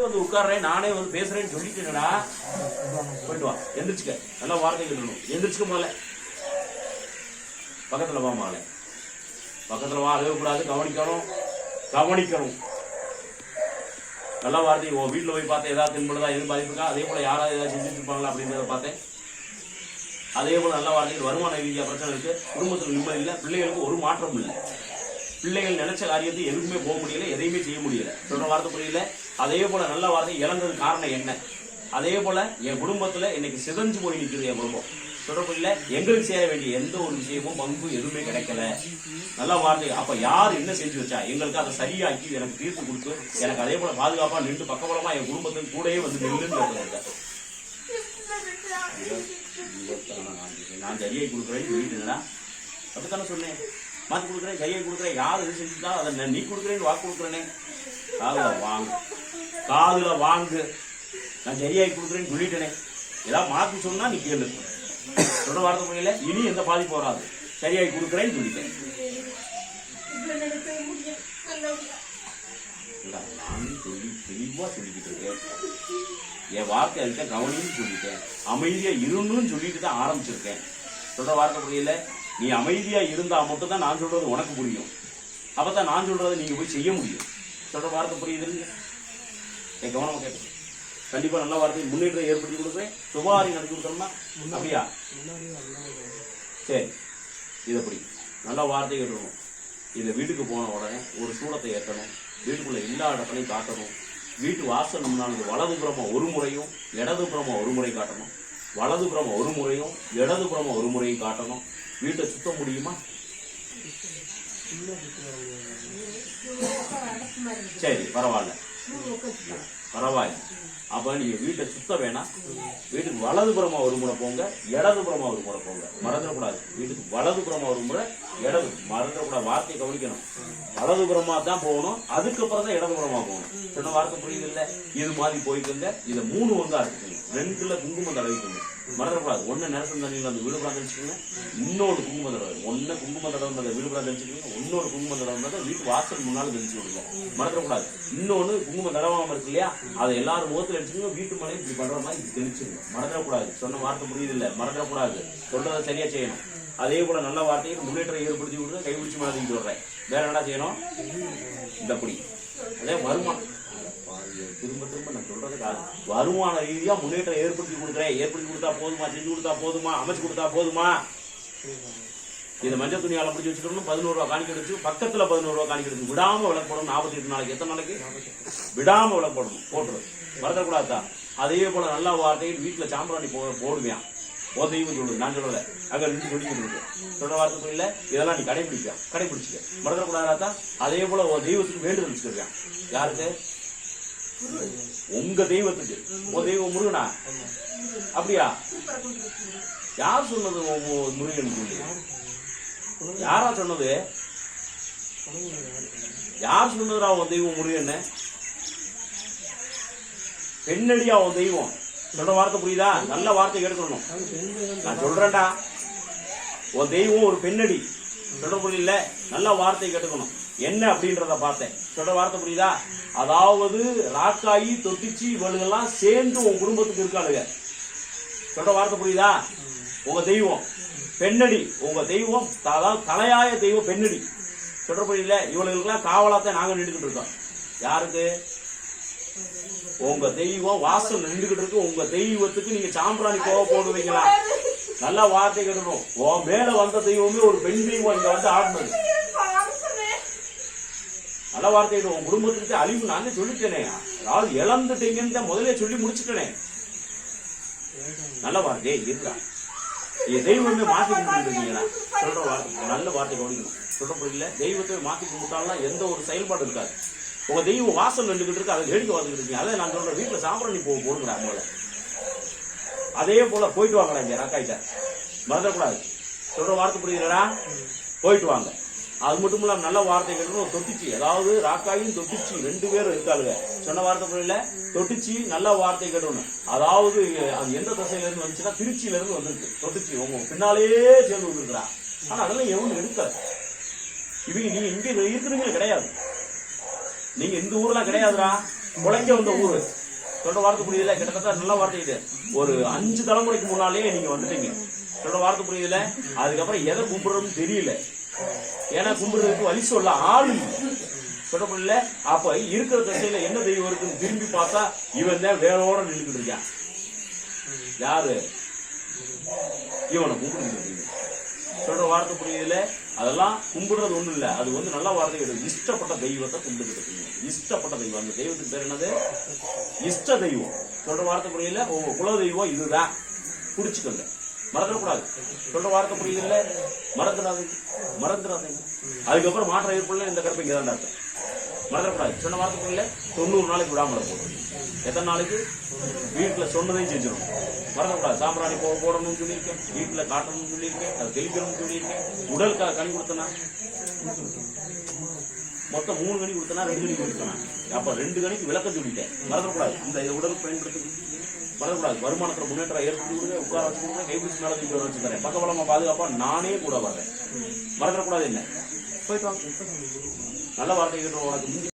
வந்து உட்கார்றேன் நானே வந்து பேசுறேன்னு சொல்லிட்டேனடா போயிட்டு வா. எந்திரிச்சுக்க. நல்லா வார்த்தை சொல்லணும். எந்திரிச்சுக்க முதல்ல. பக்கத்துல வா மாலை. பக்கத்துல வா அழகக்கூடாது. கவனிக்கணும். கவனிக்கணும். நல்ல வார்த்தை. உன் வீட்டில் போய் பார்த்தேன் ஏதாவது தென்படுதா எது பாதிப்புக்கா அதே போல யாராவது ஏதாவது செஞ்சுட்டு இருப்பாங்களா அப்படின்றத பார்த்தேன். அதே போல நல்ல வார்த்தைகள். வருமான ரீதியாக பிரச்சனை இருக்கு. குடும்பத்துல நிம்மதி இல்லை. பிள்ளைகளுக்கு ஒரு மாற்றம் இல்லை. பிள்ளைகள் நினைச்ச காரியத்தை எதுவுமே போக முடியல எதையுமே செய்ய முடியல. சொல்ற வார்த்தை புரியல? அதே போல நல்ல வார்த்தை இழந்தது காரணம் என்ன? அதே போல என் குடும்பத்துல இன்னைக்கு சிதஞ்சு போய் நிற்கிறது என் குடும்பம். சொல்ற புரியல? எங்களுக்கு சேர வேண்டிய எந்த ஒரு விஷயமும் பங்கு எதுவுமே கிடைக்கல. நல்ல வார்த்தை. அப்ப யார் என்ன செஞ்சு வச்சா? எங்களுக்கு அதை சரியாக்கி எனக்கு தீர்ப்பு கொடுத்து எனக்கு அதே போல பாதுகாப்பா நின்று பக்கபலமா என் குடும்பத்துக்கு கூடயே வந்து நின்றுன்னு நான் சரியை கொடுக்குறேன்னு சொல்லிட்டுனா அப்படித்தானே சொன்னேன்? மாத்தி கொடுக்குறேன் கையை கொடுக்குறேன் யார் எது செஞ்சுட்டா அதை நீ கொடுக்குறேன்னு வாக்கு கொடுக்குறேனே. காதுல வாங்கு. காதுல வாங்கு. நான் சரியாகி கொடுக்குறேன்னு சொல்லிட்டேனே. ஏதாவது மாத்தி சொன்னா நீ கேளு. சொல்ற வார்த்தை முடியல இனி எந்த பாதிப்பு வராது. சரியாகி கொடுக்குறேன்னு சொல்லிட்டேன். நான் சொல்லி தெளிவா சொல்லிக்கிட்டு இருக்கேன். என் வார்த்தை அதுக்கிட்ட கவனின்னு சொல்லிட்டேன். அமைதியா இருன்னு சொல்லிட்டு தான் ஆரம்பிச்சிருக்கேன். சொல்ற வார்த்தை புரியல? நீ அமைதியா இருந்தா மட்டும் தான் நான் சொல்றது உனக்கு புரியும். அப்பதான் நான் சொல்றதை நீங்க போய் செய்ய முடியும். சொல்ற வார்த்தை புரியுது என் கவனமா கேட்டு கண்டிப்பா நல்ல வார்த்தை முன்னேற்றம் ஏற்படுத்தி கொடுக்குறேன். சுபாரி நடத்தி கொடுத்தோம்னா அப்படியா? சரி. இதை படி நல்ல வார்த்தை கேட்டுருவோம் இதை வீட்டுக்கு போன உடனே ஒரு சூளத்தை ஏற்றணும். வீட்டுக்குள்ள எல்லா இடத்துலையும் காட்டணும். வீட்டு வாசல் நம்மளால வலதுபுறமா ஒரு முறையும் இடதுபுறமா ஒரு முறை காட்டணும். வலதுபுறமா ஒரு முறையும் இடதுபுறமா ஒரு முறையும் காட்டணும். வீட்டை சுத்த முடியுமா? சரி பரவாயில்ல. பரவாயில்ல. அப்ப நீங்க வீட்டை சுத்த வேணாம். வீட்டுக்கு வலதுபுறமா ஒரு முறை போங்க இடதுபுறமா ஒரு முறை போங்க. மறந்துடக்கூடாது. வீட்டுக்கு வலதுபுறமா ஒரு முறை இடது மறந்துடக்கூடாது வார்த்தையை கவனிக்கணும். வலதுபுறமா தான் போகணும். அதுக்கப்புறம் தான் இடதுபுறமா போகணும். சொன்ன வார்த்தை புரியுது இல்ல இது மாதிரி போய்க்குங்க இதை மூணு வங்கா இருக்குங்க ரெண்டுல குங்குமம் தடவிக்கணும் மறந்துடக்கூடாது ஒண்ணு நரசம் தண்ணியில் அந்த விழுப்புரம் தெரிஞ்சுக்கோங்க இன்னொரு குங்குமம் தடவை. ஒண்ணு குங்குமம் தடவை விழுப்புரம் தெளிச்சுக்கோங்க இன்னொரு குங்குமம் தடவை இருந்தால் வீட்டு வாசல் முன்னாலும் தெரிஞ்சு விடுங்க. மறந்துடக்கூடாது இன்னொன்னு குங்குமம் தடவாம இருக்கு இல்லையா? அதை எல்லாரும் முகத்தில் அடிச்சுக்கோங்க. வீட்டு மேலே இப்படி பண்ற மாதிரி தெரிஞ்சுக்கணும் மறந்துடக்கூடாது சொன்ன வார்த்தை புரியுது இல்லை மறந்துடக்கூடாது சொல்றதை சரியா செய்யணும். அதே போல நல்ல வார்த்தையில் முன்னேற்றம் ஏற்படுத்தி விட்டு கைபிடிச்சு மேலே தூக்கிட்டு வர்றேன். வேற என்ன செய்யணும்? இந்த அப்படி அதே வருமானம் திரும்ப திரும்ப நான் சொல்றது வருமான ரீதியா முன்னேற்றம் ஏற்படுத்தி கொடுக்குறேன். ஏற்படுத்தி கொடுத்தா போதுமா? செஞ்சு கொடுத்தா போதுமா? அமைச்சு கொடுத்தா போதுமா? இந்த மஞ்சள் துணியால பிடிச்சி வச்சுட்டோம்னா பதினோரு ரூபா காணிக்க வச்சு பக்கத்துல பதினோரு ரூபா காணிக்க எடுத்து விடாம விளக்கு போடணும். நாற்பத்தி எட்டு நாளைக்கு. எத்தனை நாளைக்கு? விடாம விளக்கு போடணும். போட்டுரு. மறந்துடக்கூடாதா அதே போல நல்ல வார்த்தையில் வீட்டுல சாம்பிராணி போ போடுவேன் ஓ சொல்லுது. நான் சொல்லல. அங்க நின்று சொல்லிக்கிட்டு இருக்கு சொல்ற வார்த்தை புரியல? இதெல்லாம் நீ கடைபிடிக்க கடைபிடிச்சிக்க மறந்துடக்கூடாதா அதே போல ஒரு தெய்வத்துக்கு வேண்டுதல் வச்சுருக்கேன் யாருக்கு உங்க தெய்வத்துக்கு. உன் தெய்வம் முருகனா? அப்படியா? யார் சொன்னது முருகன் சொல்லி? யாரா சொன்னது? யார் சொன்னதுடா உன் தெய்வம் முருகன் பெண்ணடியா உன் தெய்வம்? சொல்ற வார்த்தை புரியுதா? நல்ல வார்த்தை எடுக்கணும் நான் சொல்றேன்டா. உன் தெய்வம் ஒரு பெண்ணடி. சொல்ற புரியல? நல்ல வார்த்தை கேட்டுக்கணும் என்ன அப்படின்றத பார்த்தேன். சொல்ற வார்த்தை புரியுதா? அதாவது ராக்காயி தொட்டிச்சி இவளுகெல்லாம் சேர்ந்து உன் குடும்பத்துக்கு இருக்காளுங்க சொல்ற வார்த்தை புரியுதா? உங்க தெய்வம் பெண்ணடி. உங்க தெய்வம் அதாவது தலையாய தெய்வம் பெண்ணடி. சொல்ற புரியல? இவளுகளுக்கெல்லாம் காவலாத்தான் நாங்க நின்றுக்கிட்டு இருக்கோம். யாருக்கு? உங்க தெய்வம் வாசல் நின்றுகிட்டு இருக்கு. உங்க தெய்வத்துக்கு நீங்க சாம்பிராணி கோவ போடுவீங்களா? நல்ல வார்த்தை கேட்கணும் உன் மேல வந்த தெய்வமே ஒரு பெண் தெய்வம். இங்க வந்து ஆடினது. நல்ல வார்த்தை உன் குடும்பத்துக்கு அழிவு நானே சொல்லிட்டேனே. அதாவது இழந்துட்டீங்கன்னு தான் முதல்ல சொல்லி முடிச்சுட்டேனே. நல்ல வார்த்தை. இருக்கா என் தெய்வமே மாத்தி கும்பிட்டுருக்கீங்களா? சொல்ற வார்த்தை. நல்ல வார்த்தை கவனிக்கணும். சொல்ற புரியல. தெய்வத்தை மாத்தி கும்பிட்டாலாம் எந்த ஒரு செயல்பாடு இருக்காது. உங்க தெய்வம் வாசல் நின்றுகிட்டு இருக்கு அதை வேடிக்கை வந்துக்கிட்டு இருக்கீங்க. அதை நான் சொல்றேன் வீட்டுல சாம்பிராணி போக போடுங்க போல. அதே போல போயிட்டு வாங்கடா இங்க ராக்காயிட்ட. மறந்துடக்கூடாது. சொல்ற வார்த்தை புரியுதுடா? போயிட்டு வாங்க. அது மட்டும் இல்லாம நல்ல வார்த்தை கேட்கணும் தொட்டிச்சு. அதாவது ராக்காயும் தொட்டிச்சி ரெண்டு பேரும் இருக்காளுங்க. சொன்ன வார்த்தை புரியல? தொட்டிச்சு நல்ல வார்த்தை கேட்கணும் அதாவது அது எந்த திசையில இருந்து வந்துச்சுன்னா திருச்சியில இருந்து வந்திருக்கு. தொட்டிச்சு உங்க பின்னாலேயே சேர்ந்து வந்துருக்குறா ஆனா அதெல்லாம் எவனும் எடுக்காது இவங்க நீங்க இங்க இருக்கிறவங்க கிடையாது. நீங்க இந்த ஊர்லாம் கிடையாதுடா. குலைஞ்ச வந்த ஊரு. சொல்ற வார்த்தை புரியுதுல? கிட்டத்தட்ட நல்ல வார்த்தை இது. ஒரு அஞ்சு தலைமுறைக்கு முன்னாலேயே நீங்க வந்துட்டீங்க. சொல்ற வார்த்தை புரியுதுல? அதுக்கப்புறம் எதை கும்பிடுறோம்னு தெரியல. ஏன்னா கும்பிடுறதுக்கு வழி சொல்ல ஆள் சொல்ல முடியல அப்ப இருக்கிற திசையில என்ன தெய்வம் இருக்குன்னு திரும்பி பார்த்தா இவன் தான் வேறோட நின்றுக்கிட்டு இருக்கான். யாரு? இவனை கும்பிட்டு சொல்ற வார்த்தை புரியுதுல அதெல்லாம் கும்பிடுறது ஒண்ணும் இல்ல. அது வந்து நல்ல வார்த்தை கிடையாது. இஷ்டப்பட்ட தெய்வத்தை கும்பிட்டு இருக்கீங்க. இஷ்டப்பட்ட தெய்வம். அந்த தெய்வத்துக்கு பேர் என்னது? இஷ்ட தெய்வம். சொல்ற வார்த்தை புரியல? உங்க குல தெய்வம் இதுதான். குடிச்சுக்கோங்க மறந்துடக்கூடாது. சொல்ற வார்த்தை புரியுதுல்ல? மறந்துடாதீங்க. மறந்துடாதீங்க. அதுக்கப்புறம் மாற்றம் ஏற்படல இந்த கருப்பு இங்கே தான் மறந்துடக்கூடாது. சொன்ன வாரத்துக்குள்ள தொண்ணூறு நாளைக்கு விடாமல் போடணும் எத்தனை நாளைக்கு? வீட்டில் சொன்னதையும் செஞ்சிடும் மறந்துடக்கூடாது. சாம்பிராணி போ போடணும்னு சொல்லியிருக்கேன். வீட்டில் காட்டணும்னு சொல்லியிருக்கேன். அதை தெளிக்கணும்னு சொல்லியிருக்கேன். உடல் க- கனி கொடுத்தனா? மொத்தம் மூணு கணி கொடுத்தனா ரெண்டு கணி கொடுத்தனா? அப்போ ரெண்டு கணிக்கு விளக்கம் சொல்லிட்டேன். மறந்துடக்கூடாது. இந்த உடல் பயன்படுத்தி மறந்துடக்கூடாது. வருமானத்தில் முன்னேற்றம் ஏற்படுத்தி கொடுங்க உட்கார வச்சு கொடுங்க கைபிடிச்சு மேல தூக்கி வச்சு தரேன். பக்கபலமா பாதுகாப்பாக நானே கூட வர்றேன். மறந்துடக்கூடாது என்ன? போயிட்டு வாங்க. நல்ல வார்த்தை கேட்டு உனக்கு முந்தி